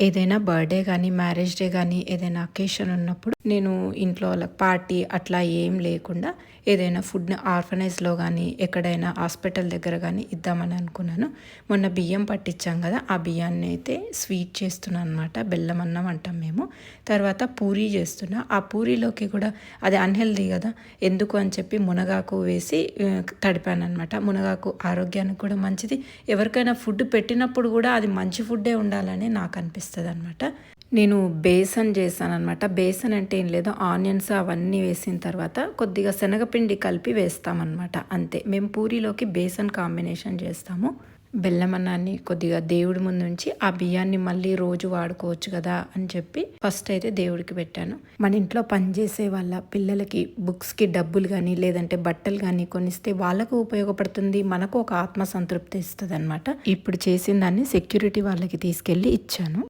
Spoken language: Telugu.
ఏదైనా బర్త్డే కానీ మ్యారేజ్ డే కానీ ఏదైనా అకేషన్ ఉన్నప్పుడు నేను ఇంట్లో వాళ్ళకి పార్టీ అట్లా ఏం లేకుండా ఏదైనా ఫుడ్ని ఆర్ఫనైజ్లో కానీ ఎక్కడైనా హాస్పిటల్ దగ్గర కానీ ఇద్దామని అనుకున్నాను. మొన్న బియ్యం పట్టించాం కదా ఆ బియ్యాన్ని అయితే స్వీట్ చేస్తున్నాను అనమాట బెల్లం అన్నం అంటాం మేము. తర్వాత పూరీ చేస్తున్నా. ఆ పూరీలోకి కూడా అది అన్హెల్దీ కదా ఎందుకు అని చెప్పి మునగాకు వేసి తడిపాను అనమాట మునగాకు ఆరోగ్యానికి కూడా మంచిది. ఎవరికైనా ఫుడ్ పెట్టినప్పుడు కూడా అది మంచి ఫుడ్డే ఉండాలని నాకు అనిపిస్తుంది. వస్తుంది అనమాట నేను బేసన్ చేశాను అనమాట బేసన్ అంటే ఏం లేదు ఆనియన్స్ అవన్నీ వేసిన తర్వాత కొద్దిగా శనగపిండి కలిపి వేస్తామన్నమాట. అంతే. మేము పూరీలోకి బేసన్ కాంబినేషన్ చేస్తాము. బెల్లం అన్నాన్ని కొద్దిగా దేవుడి ముందు ఉంచి ఆ బియ్యాన్ని మళ్ళీ రోజు వాడుకోవచ్చు కదా అని చెప్పి ఫస్ట్ అయితే దేవుడికి పెట్టాను. మన ఇంట్లో పనిచేసే వాళ్ళ పిల్లలకి బుక్స్కి డబ్బులు కానీ లేదంటే బట్టలు కానీ కొనిస్తే వాళ్ళకు ఉపయోగపడుతుంది మనకు ఒక ఆత్మ సంతృప్తి ఇస్తుంది అనమాట ఇప్పుడు చేసిన దాన్ని సెక్యూరిటీ వాళ్ళకి తీసుకెళ్ళి ఇచ్చాను.